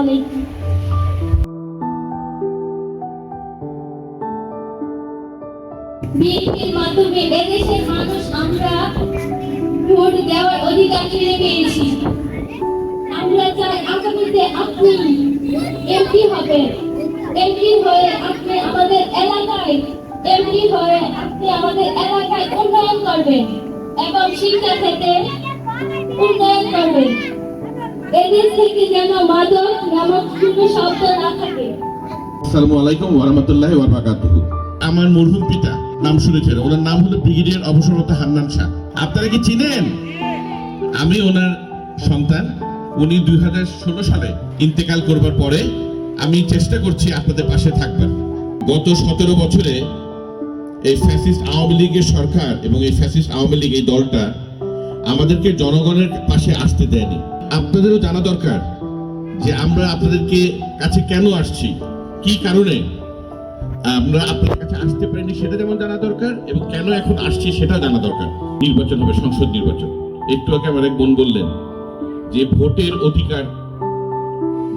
আলাইকুম। বিএনপির মাধ্যমে এদেশের মানুষ আমরা ভোট দেওয়ার অধিকার পেয়েছি। আমরা চাই আগামীতে আপনি এমপি এমপি হয়ে আপনি আমাদের এলাকায়, এমপি হয়ে আপনি আমাদের এলাকায় উন্নয়ন করবেন এবং শিক্ষা থেকে উন্নয়ন করবেন। এদেশ থেকে যেন মাদক নামক কোনো শব্দ না থাকে। আসসালামু আলাইকুম ওরহামতুল্লাহ ওয়াবাকাতুহু আমার মরহুম পিতা নাম শুনেছেন। ওনার নাম হলো ব্রিগেডিয়ার হান্নান শাহ। আপনারা কি চিনেন? আমি ওনার সন্তান। উনি দুই সালে ইন্তেকাল করবার পরে আমি চেষ্টা করছি আপনাদের পাশে থাকবার। গত সতেরো বছরে এই ফ্যাসিস্ট আওয়ামী লীগের সরকার এবং এই ফ্যাসিস্ট আওয়ামী লীগ এই দলটা আমাদেরকে জনগণের পাশে আসতে দেয়নি। আপনাদেরও জানা দরকার যে আমরা আপনাদেরকে কাছে কেন আসছি? কি কারণে? আমরা আপনার কাছে আসতে পারিনি সেটা যেমন জানা দরকার এবং কেন এখন আসছি সেটা জানা দরকার। নির্বাচন হবে, সংসদ নির্বাচন। একটু আগে আমার এক বোন বললেন যে ভোটের অধিকার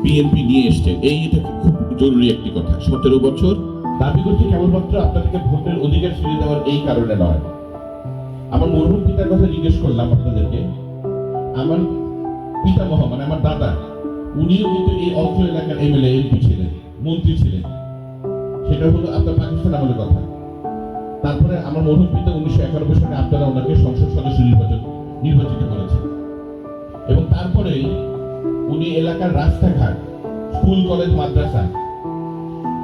বিএনপি নিয়ে এসছে। এই এটা খুব জরুরি একটি কথা। সতেরো বছর দাবি করছি কেবলমাত্র আপনাদেরকে ভোটের অধিকার ফিরিয়ে দেওয়ার এই কারণে নয়। আমার মরহুম পিতার কথা জিজ্ঞেস করলাম আপনাদেরকে। আমার পিতামহ মানে আমার দাদা, উনিও কিন্তু এই অত্র এলাকার এমএলএ, এমপি ছিলেন, মন্ত্রী ছিলেন। সেটা হলো আপনার পাকিস্তান আমলের কথা। তারপরে আমার মরহুম পিতা উনিশশো একানব্বই সালে আপনারা ওনাকে সংসদ সদস্য নির্বাচন নির্বাচিত করেছেন। এবং তারপরে উনি এলাকার রাস্তাঘাট, স্কুল, কলেজ, মাদ্রাসা,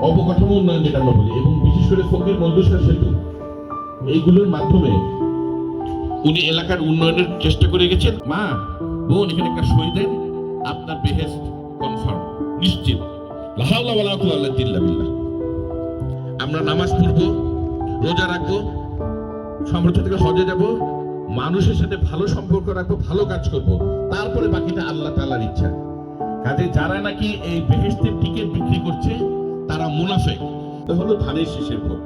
অবকাঠামো উন্নয়ন যেটা আমরা বলি, এবং বিশেষ করে ফকির মন্দুসা সেতু, এইগুলোর মাধ্যমে উনি এলাকার উন্নয়নের চেষ্টা করে গেছেন। মা বোন এখানে একটা সই দেন আপনার বেহেস্ট কনফার্ম নিশ্চিত। আমরা নামাজ পড়ব রোজা রাখব সমর্থ থেকে হজে যাব মানুষের সাথে ভালো সম্পর্ক রাখব ভালো কাজ করব তারপরে বাকিটা আল্লাহ তাআলার ইচ্ছা। কাজে যারা নাকি এই বেহেস্তের টিকিট বিক্রি করছে তারা মুনাফেক। এটা হলো ধানের শীষের ভোট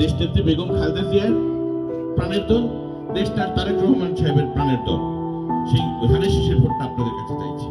দেশনেত্রী বেগম খালেদা জিয়ার প্রাণের দল দেশটার তারেক রহমান সাহেবের প্রাণের দল। সেই ধানের শেষের ভোটটা আপনাদের কাছে চাইছি।